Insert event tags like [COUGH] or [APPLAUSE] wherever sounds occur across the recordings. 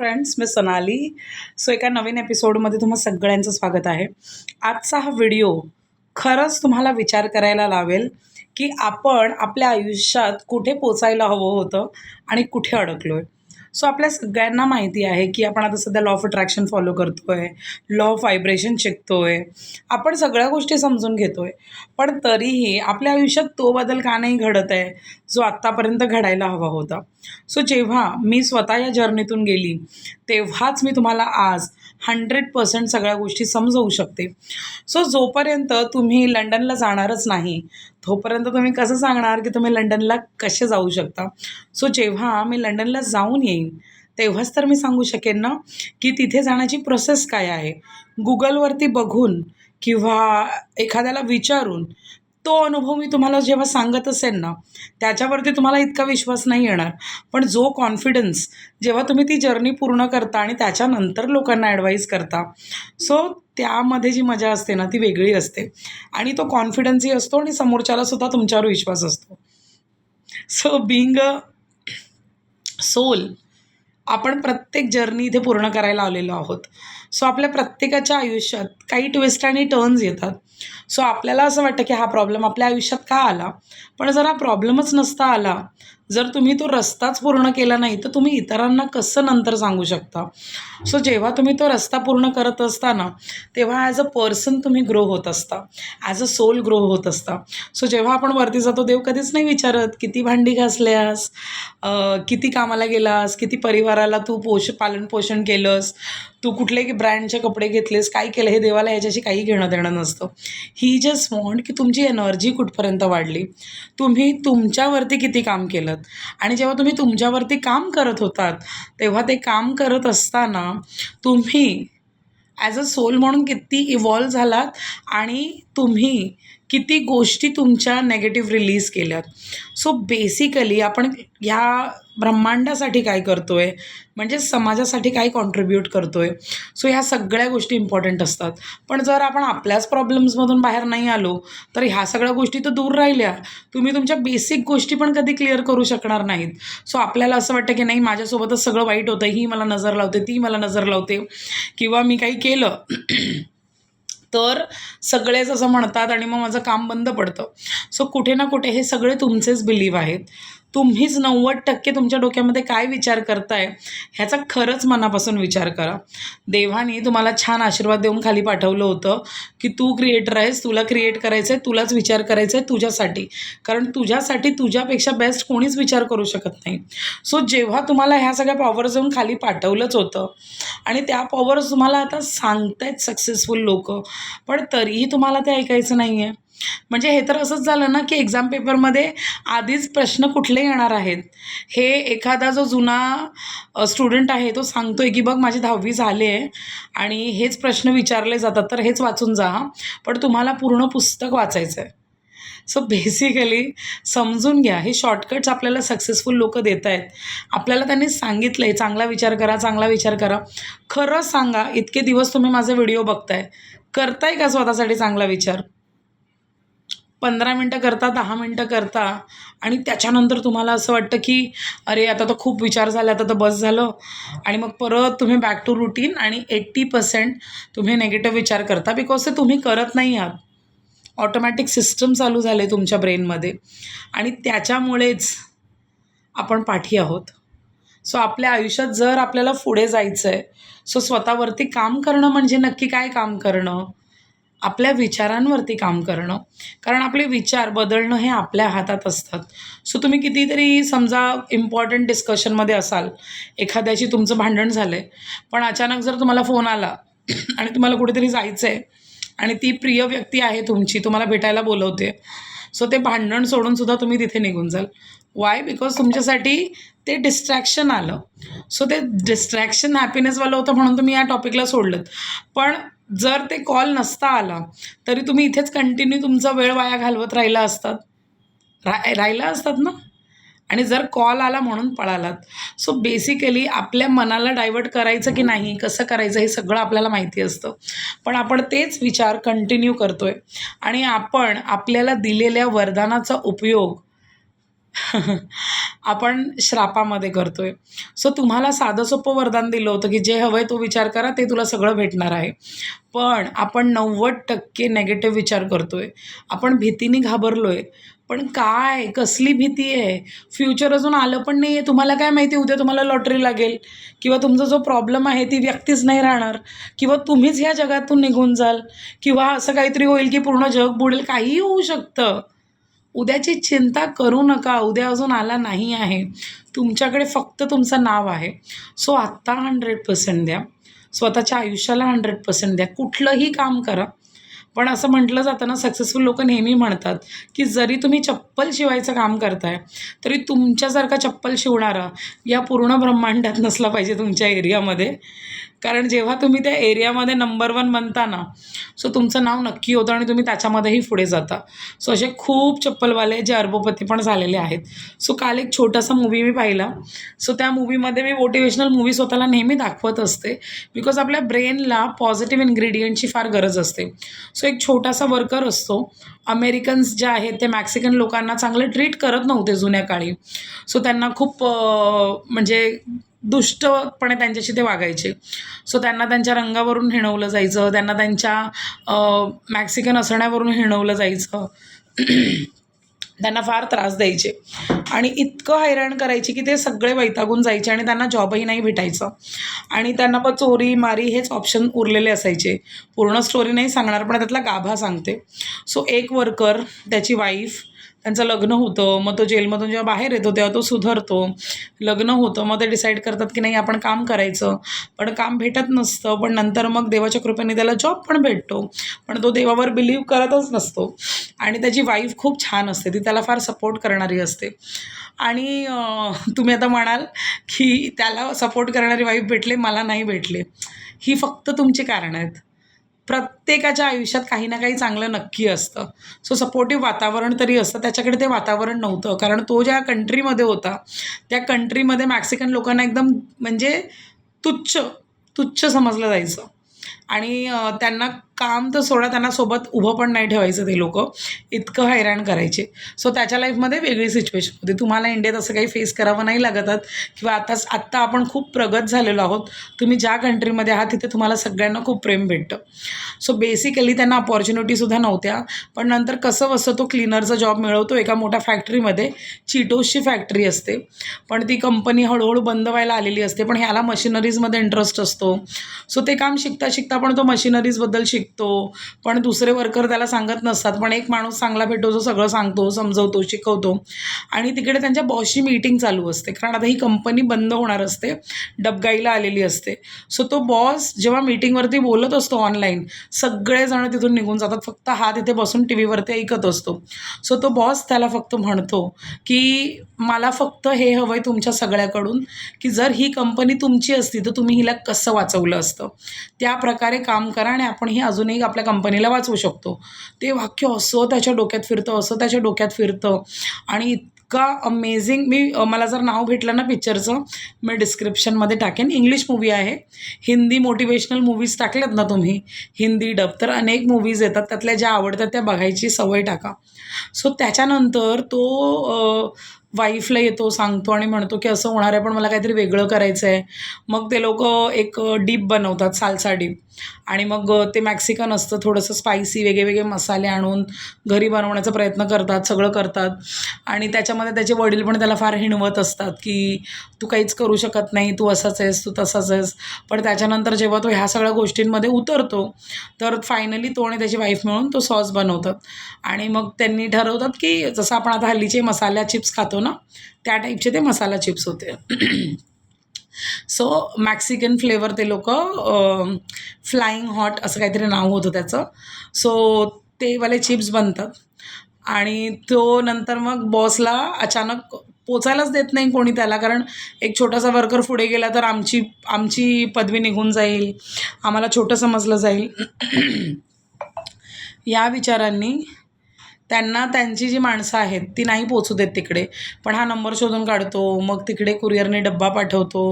Friends मी सनाली. So एका नवीन एपिसोडमध्ये तुम्हा सगळ्यांचं स्वागत आहे. आजचा हा व्हिडिओ खरंच तुम्हाला विचार करायला लावेल की आपण आपल्या आयुष्यात कुठे पोचायला हवं होतं आणि कुठे अडकलो आहे सो आपल्या सगळ्यांना माहिती आहे की आपण आता सध्या लॉ ऑफ अट्रॅक्शन फॉलो करतो आहे लॉ ऑफ व्हायब्रेशन शिकतो आहे आपण सगळ्या गोष्टी समजून घेतो आहे पण तरीही आपल्या आयुष्यात तो बदल का नाही घडत आहे? जो आत्तापर्यंत घडायला हवा होता. सो जेव्हा मी स्वतः या जर्नीतून गेली तेव्हाच मी तुम्हाला आज हंड्रेड पर्सेंट सगळ्या गोष्टी समजवू शकते. सो जोपर्यंत तुम्ही लंडनला जाणारच नाही तोपर्यंत तुम्ही कसं सांगणार की तुम्ही लंडनला कसे जाऊ शकता? सो जेव्हा मी लंडनला जाऊन येईन तेव्हाच तर मी सांगू शकेन ना की तिथे जाण्याची प्रोसेस काय आहे? गुगलवरती बघून किंवा एखाद्याला विचारून तो अनुभव मी तुम्हाला जेव्हा सांगत असेल ना त्याच्यावरती तुम्हाला इतका विश्वास नाही येणार. पण जो कॉन्फिडन्स जेव्हा तुम्ही ती जर्नी पूर्ण करता आणि त्याच्यानंतर लोकांना ॲडवाईस करता सो त्यामध्ये जी मजा असते ना ती वेगळी असते. आणि तो कॉन्फिडन्सही असतो आणि समोरच्याला सुद्धा तुमच्यावर विश्वास असतो. सो बिंग अ सोल आपण प्रत्येक जर्नी इथे पूर्ण करायला आलेलो आहोत. सो आपल्या प्रत्येकाच्या आयुष्यात काही ट्विस्ट आणि टर्न्स येतात. सो आपल्याला असं वाटतं की हा प्रॉब्लेम आपल्या आयुष्यात का आला? पण जर हा प्रॉब्लेमच नसता आला जर तुम्ही तो रस्ताच पूर्ण केला नाही तर तुम्ही इतरांना कसं नंतर सांगू शकता? सो जेव्हा तुम्ही तो रस्ता पूर्ण करत असताना तेव्हा ॲज अ पर्सन तुम्ही ग्रो होत असता. ॲज अ सोल ग्रो होत असता. सो जेव्हा आपण वरती जातो देव कधीच नाही विचारत किती भांडी घासल्यास? किती कामाला गेलास? किती परिवाराला तू पोष पालनपोषण केलंस? तू कुठले ब्रँडचे कपडे घेतलेस काय केलं हे देवाला याच्याशी काही घेणं देणं नसतं. ही जस्ट वॉन्ट की तुमची एनर्जी कुठपर्यंत वाढली? तुम्ही तुमच्यावरती किती काम केलं? आणि जेव्हा तुम्ही तुमच्यावरती काम करत होतात तेव्हा ते काम करत असताना तुम्ही ॲज अ सोल म्हणून किती इव्हॉल्व झालात आणि तुम्ही किती गोष्टी तुमच्या नेगेटिव्ह रिलीज केल्यात. सो बेसिकली आपण ह्या ब्रह्मांडासाठी काय करतो आहे म्हणजे समाजासाठी काय कॉन्ट्रीब्यूट करतो आहे सो ह्या सगळ्या गोष्टी इम्पॉर्टंट असतात. पण जर आपण आपल्याच प्रॉब्लेम्समधून बाहेर नाही आलो तर ह्या सगळ्या गोष्टी तर दूर राहिल्या. तुम्ही तुमच्या बेसिक गोष्टी पण कधी क्लिअर करू शकणार नाहीत. सो आपल्याला असं वाटतं की नाही माझ्यासोबतच सगळं वाईट होतं ही मला नजर लावते ती मला नजर लावते किंवा मी काही केलं तर सगळेच असं म्हणतात आणि मग माझं काम बंद पडतं. सो कुठे ना कुठे हे सगळे तुमचेच बिलीव आहेत. तुम्हीच नव्वद टक्के तुमच्या डोक्यामध्ये काय विचार करताय ह्याचा खरंच मनापासून विचार करा. देवाने तुम्हाला छान आशीर्वाद देऊन खाली पाठवलं होतं की तू क्रिएटर आहेस तुला क्रिएट करायचं आहे तुलाच विचार करायचा आहे तुझ्यासाठी. कारण तुझ्यासाठी तुझ्यापेक्षा बेस्ट कोणीच विचार करू शकत नाही. सो जेव्हा तुम्हाला ह्या सगळ्या पॉवर जाऊन खाली पाठवलंच होतं आणि त्या पॉवर्स तुम्हाला आता सांगतायत सक्सेसफुल लोक पण तरीही तुम्हाला ते ऐकायचं नाही आहे म्हणजे हे तर असंच झालं ना की एक्झाम पेपरमध्ये आधीच प्रश्न कुठले येणार आहेत? हे एखादा जो जुना स्टुडंट आहे तो सांगतो आहे की बघ माझी दहावी झाली आहे आणि हेच प्रश्न विचारले जातात तर हेच वाचून जा पण तुम्हाला पूर्ण पुस्तक वाचायचं आहे सो बेसिकली समजून घ्या हे शॉर्टकट्स आपल्याला सक्सेसफुल लोक देत आहेत आपल्याला त्यांनी सांगितलं आहे चांगला विचार करा चांगला विचार करा. खरं सांगा इतके दिवस तुम्ही माझे व्हिडिओ बघताय. करताय का स्वतःसाठी चांगला विचार? पंधरा मिनटं करता दहा मिनटं करता आणि त्याच्यानंतर तुम्हाला असं वाटतं की अरे आता तर खूप विचार झाला आता तर बस झालं. आणि मग परत तुम्ही बॅक टू रुटीन आणि एट्टी पर्सेंट तुम्ही नेगेटिव्ह विचार करता बिकॉज ते तुम्ही करत नाही आहात. ऑटोमॅटिक सिस्टम चालू झाले तुमच्या ब्रेनमध्ये आणि त्याच्यामुळेच आपण पाठी आहोत. सो आपल्या आयुष्यात जर आपल्याला पुढे जायचं आहे सो स्वतःवरती काम करणं म्हणजे नक्की काय काम करणं? आपल्या विचारांवरती काम करणं. कारण आपले विचार बदलणं हे आपल्या हातात असतात. सो तुम्ही कितीतरी समजा इम्पॉर्टंट डिस्कशनमध्ये असाल. एखाद्याशी तुमचं भांडण झालं आहे पण अचानक जर तुम्हाला फोन आला [CLEARS THROAT] आणि तुम्हाला कुठेतरी जायचं आहे आणि ती प्रिय व्यक्ती आहे तुमची तुम्हाला भेटायला बोलवते. सो ते भांडण सोडूनसुद्धा तुम्ही तिथे निघून जाल. वाय बिकॉज तुमच्यासाठी ते डिस्ट्रॅक्शन आलं. सो ते डिस्ट्रॅक्शन हॅपीनेसवालं होतं म्हणून तुम्ही या टॉपिकला सोडलं पण जर ते कॉल नसता आला तरी तुम्ही इथेच कंटिन्यू तुमचा वेळ वाया घालवत राहिला असतात. रा राहिला असतात ना? आणि जर कॉल आला म्हणून पळालात. सो बेसिकली आपल्या मनाला डायवर्ट करायचं की नाही कसं करायचं हे सगळं आपल्याला माहिती असतं. पण आपण तेच विचार कंटिन्यू करतो आहे आणि आपण आपल्याला दिलेल्या वरदानाचा उपयोग [LAUGHS] आपण श्रापामध्ये करतोय. सो तुम्हाला साधं सोपं वरदान दिलं होतं की जे हवं आहे तो विचार करा ते तुला सगळं भेटणार आहे. पण आपण नव्वद टक्के नेगेटिव्ह विचार करतोय. आपण भीतीने घाबरलो आहे पण काय? कसली भीती आहे? फ्युचर अजून आलं पण नाही आहे तुम्हाला काय माहिती? उद्या तुम्हाला लॉटरी लागेल. किंवा तुमचा जो प्रॉब्लेम आहे ती व्यक्तीच नाही राहणार. किंवा तुम्हीच ह्या जगातून निघून जाल. किंवा असं काहीतरी होईल की पूर्ण जग बुडेल. काहीही होऊ शकतं. उद्याची चिंता करू नका उद्या अजून आला नाही आहे. तुमच्याकडे फक्त तुमचं नाव आहे. सो आत्ता हंड्रेड पर्सेंट द्या. स्वतःच्या आयुष्याला हंड्रेड पर्सेंट द्या. कुठलंही काम करा. पण असं म्हटलं जातं ना सक्सेसफुल लोक नेहमी म्हणतात की जरी तुम्ही चप्पल शिवायचं काम करताय तरी तुमच्यासारखा चप्पल शिवणारा या पूर्ण ब्रह्मांडात नसला पाहिजे तुमच्या एरियामध्ये. कारण जेव्हा तुम्ही त्या एरियामध्ये नंबर वन बनता ना सो तुमचं नाव नक्की होतं आणि तुम्ही त्याच्यामध्येही पुढे जाता. सो असे खूप चप्पलवाले जे अर्बोपती पण झालेले आहेत. सो काल एक छोटासा मूवी मी पाहिला. सो त्या मूवीमध्ये मी मोटिवेशनल मूवी स्वतःला नेहमी दाखवत असते. बिकॉज आपल्या ब्रेनला पॉझिटिव्ह इन्ग्रेडियंटची फार गरज असते. सो एक छोटासा वर्कर असतो. अमेरिकन्स जे आहेत ते मॅक्सिकन लोकांना चांगलं ट्रीट करत नव्हते जुन्या काळी. सो त्यांना खूप म्हणजे दुष्टपणे त्यांच्याशी ते वागायचे. सो त्यांना त्यांच्या रंगावरून हिणवलं जायचं. त्यांना त्यांच्या मॅक्सिकन असण्यावरून हिणवलं जायचं. [CLEARS THROAT] त्यांना फार त्रास द्यायचे. आणि इतकं हैराण करायचे की ते सगळे वैतागून जायचे आणि त्यांना जॉबही नाही भेटायचं. आणि त्यांना पण चोरी मारी हेच ऑप्शन उरलेले असायचे. पूर्ण स्टोरी नाही सांगणार पण त्यातला गाभा सांगते. सो एक वर्कर त्याची वाईफ त्यांचं लग्न होतं मग तो जेलमधून जेव्हा बाहेर येतो तेव्हा तो सुधारतो. लग्न होतं मग ते डिसाईड करतात की नाही आपण काम करायचं. पण काम भेटत नसतं पण नंतर मग देवाच्या कृपेने त्याला जॉब पण भेटतो. पण तो देवावर बिलीव करतच नसतो. आणि त्याची वाईफ खूप छान असते ती त्याला फार सपोर्ट करणारी असते. आणि तुम्ही आता म्हणाल की त्याला सपोर्ट करणारी वाईफ भेटले मला नाही भेटले. ही फक्त तुमची कारणं आहेत. प्रत्येकाच्या आयुष्यात काही ना काही चांगलं नक्की असतं. सो सपोर्टिव्ह वातावरण तरी असतं. त्याच्याकडे ते वातावरण नव्हतं. कारण तो ज्या कंट्रीमध्ये होता त्या कंट्रीमध्ये मॅक्सिकन लोकांना एकदम म्हणजे तुच्छ तुच्छ समजलं जायचं. आणि त्यांना काम तर सोडा त्यांना सोबत उभं पण नाही ठेवायचं ते लोक. इतकं हैराण करायचे. सो त्याच्या लाईफमध्ये वेगळी सिच्युएशन होती. तुम्हाला इंडियात असं काही फेस करावं नाही लागतात किंवा आताच आत्ता आपण खूप प्रगत झालेलो आहोत. तुम्ही ज्या कंट्रीमध्ये आहात तिथे तुम्हाला सगळ्यांना खूप प्रेम भेटतं. सो बेसिकली त्यांना अपॉर्च्युनिटीसुद्धा नव्हत्या. पण नंतर कसं बसं तो क्लिनरचा जॉब मिळवतो एका मोठ्या फॅक्टरीमध्ये चिटोसची फॅक्टरी असते. पण ती कंपनी हळूहळू बंद व्हायला आलेली असते. पण ह्याला मशिनरीजमध्ये इंटरेस्ट असतो. सो ते काम शिकता शिकता पण तो मशिनरीजबद्दल शिकतो. पण दुसरे वर्कर त्याला सांगत नसतात. पण एक माणूस चांगला भेटतो जो सगळं सांगतो समजवतो शिकवतो. आणि तिकडे त्यांच्या बॉसची मीटिंग चालू असते. कारण आता ही कंपनी बंद होणार असते. डबगाईला आलेली असते. सो तो बॉस जेव्हा मीटिंगवरती बोलत असतो ऑनलाईन सगळेजण तिथून निघून जातात. फक्त हा तिथे बसून टी व्हीवरती ऐकत असतो. सो तो बॉस त्याला फक्त म्हणतो की मला फक्त हे हवं आहे तुमच्या सगळ्याकडून की जर ही कंपनी तुमची असती तर तुम्ही हिला कसं वाचवलं असतं? त्या प्रकारे काम करा आणि आपण ही अजूनही आपल्या कंपनीला वाचवू शकतो. ते वाक्य असं त्याच्या डोक्यात फिरतं असं त्याच्या डोक्यात फिरतं. आणि इतका अमेझिंग मी मला जर नाव भेटलं ना पिक्चरचं मी डिस्क्रिप्शनमध्ये टाकेन. इंग्लिश मूवी आहे. हिंदी मोटिवेशनल मूवीज टाकल्यात ना तुम्ही हिंदी डब तर अनेक मूवीज येतात. त्यातल्या ज्या आवडतात त्या बघायची सवय टाका. सो त्याच्यानंतर तो वाईफला येतो सांगतो आणि म्हणतो की असं होणार आहे पण मला काहीतरी वेगळं करायचं आहे मग ते लोक एक डीप बनवतात सालसा डीप. आणि मग ते मॅक्सिकन असतं थोडंसं स्पायसी वेगळे वेगळे मसाले आणून घरी बनवण्याचा प्रयत्न करतात सगळं करतात. आणि त्याच्यामध्ये त्याचे वडील पण त्याला फार हिणवत असतात की तू काहीच करू शकत नाही तू असाच आहेस तू तसाच आहेस. पण त्याच्यानंतर जेव्हा तो ह्या सगळ्या गोष्टींमध्ये उतरतो तर फायनली तो आणि त्याची वाईफ मिळून तो सॉस बनवतात. आणि मग त्यांनी ठरवतात की जसं आपण आता हल्लीचे मसाल्या चिप्स खातो ना त्या टाईपचे ते मसाला चिप्स होते. सो मॅक्सिकन फ्लेवर ते लोक फ्लाईंग हॉट असं काहीतरी नाव होतं त्याचं. सो ते वाले चिप्स बनतात. आणि तो नंतर मग बॉसला अचानक पोचायलाच देत नाही कोणी त्याला कारण एक छोटासा वर्कर पुढे गेला तर आमची आमची पदवी निघून जाईल. आम्हाला छोटं समजलं जाईल. या विचारांनी त्यांना त्यांची जी माणसं आहेत ती नाही पोचू देत तिकडे. पण हा नंबर शोधून काढतो मग तिकडे कुरिअरने डब्बा पाठवतो.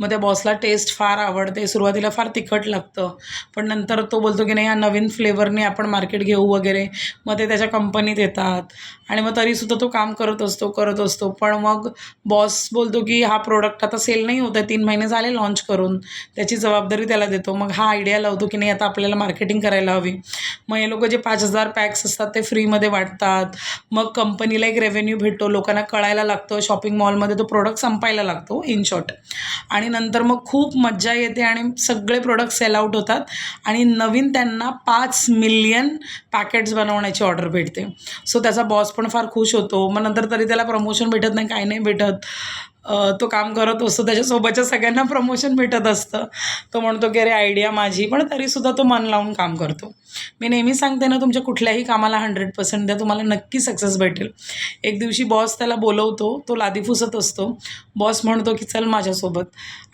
मग त्या बॉसला टेस्ट फार आवडते सुरुवातीला फार तिखट लागतं. पण नंतर तो बोलतो की नाही हा नवीन फ्लेवरने आपण मार्केट घेऊ वगैरे. मग ते त्याच्या कंपनीत येतात. आणि मग तरीसुद्धा तो काम करत असतो करत असतो. पण मग बॉस बोलतो की हा प्रोडक्ट आता सेल नाही होत आहे तीन महिने झाले लॉन्च करून. त्याची जबाबदारी त्याला देतो. मग हा आयडिया लावतो की नाही आता आपल्याला मार्केटिंग करायला हवी. मग हे लोक जे पाच हजार पॅक्स असतात ते फ्रीमध्ये वाटतात. मग कंपनीला एक रेव्हेन्यू भेटतो लोकांना कळायला लागतं शॉपिंग मॉलमध्ये तो प्रोडक्ट संपायला लागतो इन शॉर्ट आणि नंतर मग खूप मज्जा येते आणि सगळे प्रोडक्ट सेल आउट होतात आणि नवीन त्यांना पाच मिलियन पॅकेट्स बनवण्याची ऑर्डर भेटते. सो त्याचा बॉस पण फार खुश होतो. मग नंतर तरी त्याला प्रमोशन भेटत नाही काही नाही भेटत. तो काम करत असतो. त्याच्यासोबतच्या सगळ्यांना प्रमोशन भेटत असतं. तो म्हणतो की अरे आयडिया माझी. पण तरीसुद्धा तो मन लावून काम करतो. मी नेहमी सांगते ना तुमच्या कुठल्याही कामाला हंड्रेड पर्सेंट द्या. तुम्हाला नक्की सक्सेस भेटेल. एक दिवशी बॉस त्याला बोलवतो. तो लादी फुसत असतो. बॉस म्हणतो की चल माझ्यासोबत.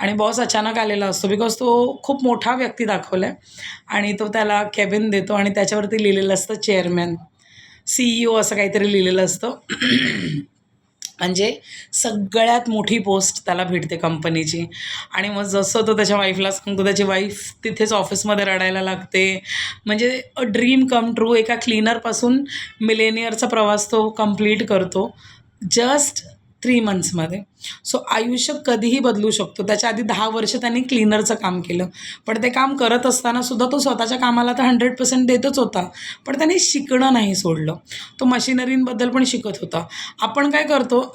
आणि बॉस अचानक आलेला असतो. बिकॉज तो खूप मोठा व्यक्ती दाखवला आहे आणि तो त्याला कॅबिन देतो आणि त्याच्यावरती लिहिलेलं असतं चेअरमॅन सी ई ओ असं काहीतरी लिहिलेलं असतं. म्हणजे सगळ्यात मोठी पोस्ट त्याला भेटते कंपनीची. आणि मग जसं तो त्याच्या वाईफला सांगतो त्याची वाईफ तिथेच ऑफिसमध्ये रडायला लागते. म्हणजे अ ड्रीम कम ट्रू एका क्लीनरपासून मिलेनियरचा प्रवास तो कंप्लीट करतो. जस्ट थ्री मंथ्समध्ये सो आयुष्य कधीही बदलू शकतो. त्याच्या आधी दहा वर्ष त्यांनी क्लीनरचं काम केलं. पण ते काम करत असताना सुद्धा तो स्वतःच्या कामाला तर हंड्रेड पर्सेंट देतच होता. पण त्याने शिकणं नाही सोडलं. तो मशिनरींबद्दल पण शिकत होता. आपण काय करतो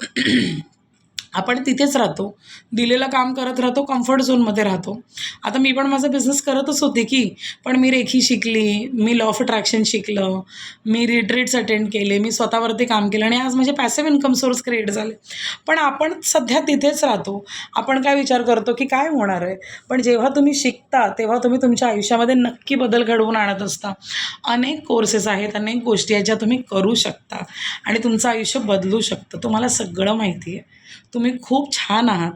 आपण तिथेच राहतो. दिलेलं काम करत राहतो कम्फर्ट झोनमध्ये राहतो. आता मी पण माझा बिझनेस करतच होते की पण मी रेखी शिकली मी लॉ ऑफ अट्रॅक्शन शिकलं मी रिट्रीट्स अटेंड केले मी स्वतःवरती काम केलं आणि आज माझे पॅसिव्ह इन्कम सोर्स क्रिएट झाले. पण आपण सध्या तिथेच राहतो. आपण काय विचार करतो की काय होणार आहे? पण जेव्हा तुम्ही शिकता तेव्हा तुम्ही तुमच्या आयुष्यामध्ये नक्की बदल घडवून आणत असता. अनेक कोर्सेस आहेत अनेक गोष्टी आहेत ज्या तुम्ही करू शकता आणि तुमचं आयुष्य बदलू शकतं. तुम्हाला सगळं माहिती आहे. तुम्ही खूप छान आहात.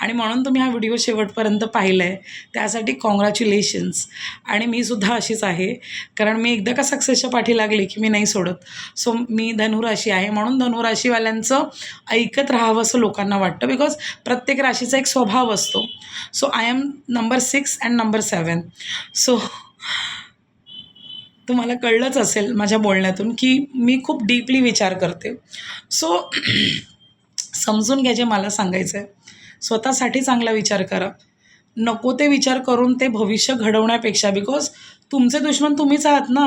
आणि म्हणून तुम्ही हा व्हिडिओ शेवटपर्यंत पाहिला आहे त्यासाठी कॉंग्रॅच्युलेशन्स आणि मी सुद्धा अशीच आहे. कारण मी एकदा का सक्सेसच्या पाठी लागली की मी नाही सोडत. सो मी धनुराशी आहे. म्हणून धनुराशीवाल्यांचं ऐकत राहावं असं लोकांना वाटतं. बिकॉज प्रत्येक राशीचा एक स्वभाव असतो. So I am number six and number seven so तुम्हाला कळलंच असेल माझ्या बोलण्यातून की मी खूप डीपली विचार करते. सो समजून घ्या जे मला सांगायचं आहे स्वतःसाठी चांगला विचार करा. नको ते विचार करून ते भविष्य घडवण्यापेक्षा बिकॉज तुमचे दुश्मन तुम्हीच आहात ना?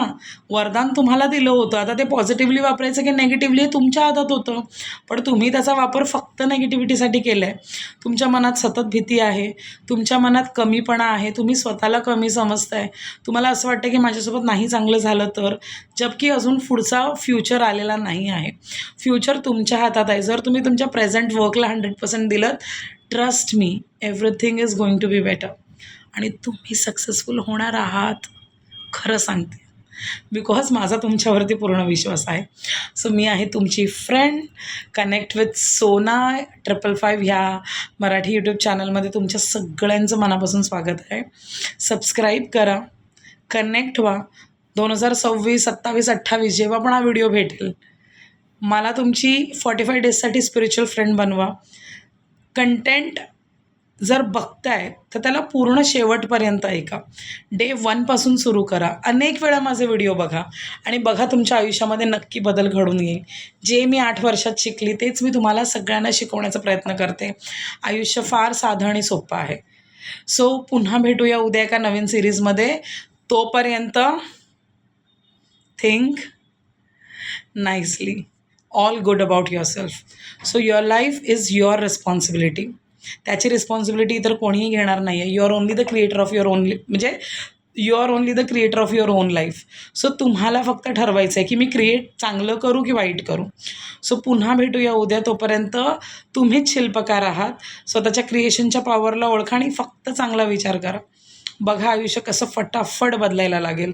वरदान तुम्हाला दिलं होतं. आता ते पॉझिटिव्हली वापरायचं की नेगेटिव्हली हे तुमच्या हातात होतं. पण तुम्ही त्याचा वापर फक्त नेगेटिव्हिटीसाठी केला आहे तुमच्या मनात सतत भीती आहे. तुमच्या मनात कमीपणा आहे. तुम्ही स्वतःला कमी समजताय. तुम्हाला असं वाटतं की माझ्यासोबत नाही चांगलं झालं तर? जबकी अजून पुढचा फ्युचर आलेला नाही आहे. फ्युचर तुमच्या हातात आहे. जर तुम्ही तुमच्या प्रेझेंट वर्कला हंड्रेड पर्सेंट दिलं trust me everything is going to be better आणि तुम्ही सक्सेसफुल होणार आहात. खरं सांगते. बिकॉज माझा तुमच्यावरती पूर्ण विश्वास आहे. सो मी आहे तुमची friend connect with Sona triple five ह्या मराठी यूट्यूब चॅनलमध्ये तुमच्या सगळ्यांचं मनापासून स्वागत आहे. सबस्क्राईब करा. कनेक्ट व्हा. दोन हजार सव्वीस सत्तावीस अठ्ठावीस जेव्हा पण हा व्हिडिओ भेटेल मला तुमची फॉर्टी फाय डेजसाठी स्पिरिच्युअल फ्रेंड बनवा. कंटेंट जर बघताय तर त्याला पूर्ण शेवटपर्यंत ऐका. डे वनपासून सुरू करा. अनेक वेळा माझे व्हिडिओ बघा. आणि बघा तुमच्या आयुष्यामध्ये नक्की बदल घडून येईल. जे मी आठ वर्षात शिकली तेच मी तुम्हाला सगळ्यांना शिकवण्याचा प्रयत्न करते. आयुष्य फार साधं आणि सोपं आहे. सो पुन्हा भेटूया उद्या एका नवीन सिरीजमध्ये तोपर्यंत think nicely all good about yourself so your life is your responsibility त्याची रिस्पॉन्सिबिलिटी इतर कोणीही घेणार नाही आहे you are only the creator of your only म्हणजे you are only the creator of your own life so तुम्हाला फक्त ठरवायचं आहे की मी क्रिएट चांगलं करू की वाईट करू. सो पुन्हा भेटूया उद्या तोपर्यंत तुम्हीच शिल्पकार आहात. स्वतःच्या क्रिएशनच्या पॉवरला ओळखा आणि फक्त चांगला विचार करा. बघा आयुष्य कसं फटाफट बदलायला लागेल.